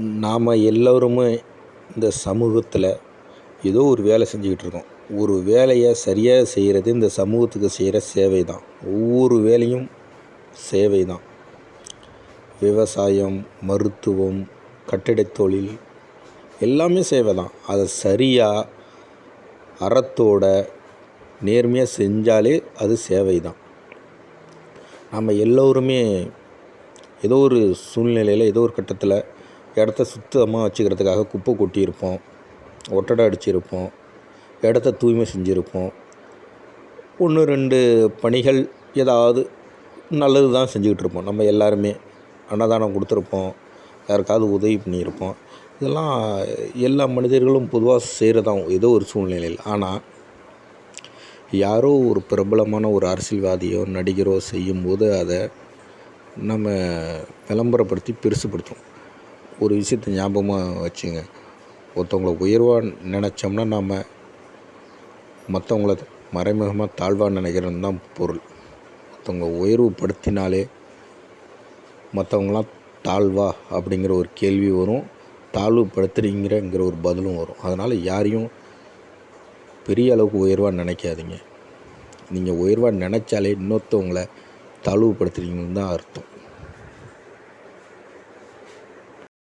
நாம் எல்லோருமே இந்த சமூகத்தில் ஏதோ ஒரு வேலை செஞ்சுக்கிட்டு இருக்கோம். ஒரு வேலையை சரியாக செய்கிறது இந்த சமூகத்துக்கு செய்கிற சேவை தான் ஒவ்வொரு வேலையும் சேவை தான் விவசாயம் மருத்துவம் கட்டிடத் தொழில் எல்லாமே சேவை தான் அதை சரியாக அறத்தோட நேர்மையாக செஞ்சாலே அது சேவை தான் நம்ம எல்லோருமே ஏதோ ஒரு சூழ்நிலையில் ஏதோ ஒரு கட்டத்தில் இடத்த சுத்தமாக வச்சுக்கிறதுக்காக குப்பை கொட்டியிருப்போம் ஒட்டடை அடிச்சிருப்போம் இடத்த தூய்மை செஞ்சுருப்போம். ஒன்று ரெண்டு பணிகள் ஏதாவது நல்லது தான் செஞ்சுக்கிட்டு இருப்போம் நம்ம எல்லாருமே அன்னதானம் கொடுத்துருப்போம் யாருக்காவது உதவி பண்ணியிருப்போம். இதெல்லாம் எல்லா மனிதர்களும் பொதுவாக செய்கிறதான் ஏதோ ஒரு சூழ்நிலையில். ஆனால் யாரோ ஒரு பிரபலமான ஒரு அரசியல்வாதியோ நடிகரோ செய்யும்போது அதை நம்ம விளம்பரப்படுத்தி பெருசுப்படுத்தும் ஒரு விஷயத்த ஞாபகமாக வச்சுங்க. ஒருத்தவங்களை உயர்வாக நினச்சோம்னா நாம் மற்றவங்கள மறைமுகமாக தாழ்வாக நினைக்கிறது தான் பொருள். ஒருத்தவங்க உயர்வுபடுத்தினாலே மற்றவங்களாம் தாழ்வா அப்படிங்கிற ஒரு கேள்வி வரும். தாழ்வுபடுத்துறீங்கிறங்கிற ஒரு பதிலும் வரும். அதனால் யாரையும் பெரிய அளவுக்கு உயர்வாக நினைக்காதீங்க. நீங்கள் உயர்வாக நினச்சாலே இன்னொருத்தவங்களை தாழ்வுபடுத்துறீங்கன்னு தான் அர்த்தம்.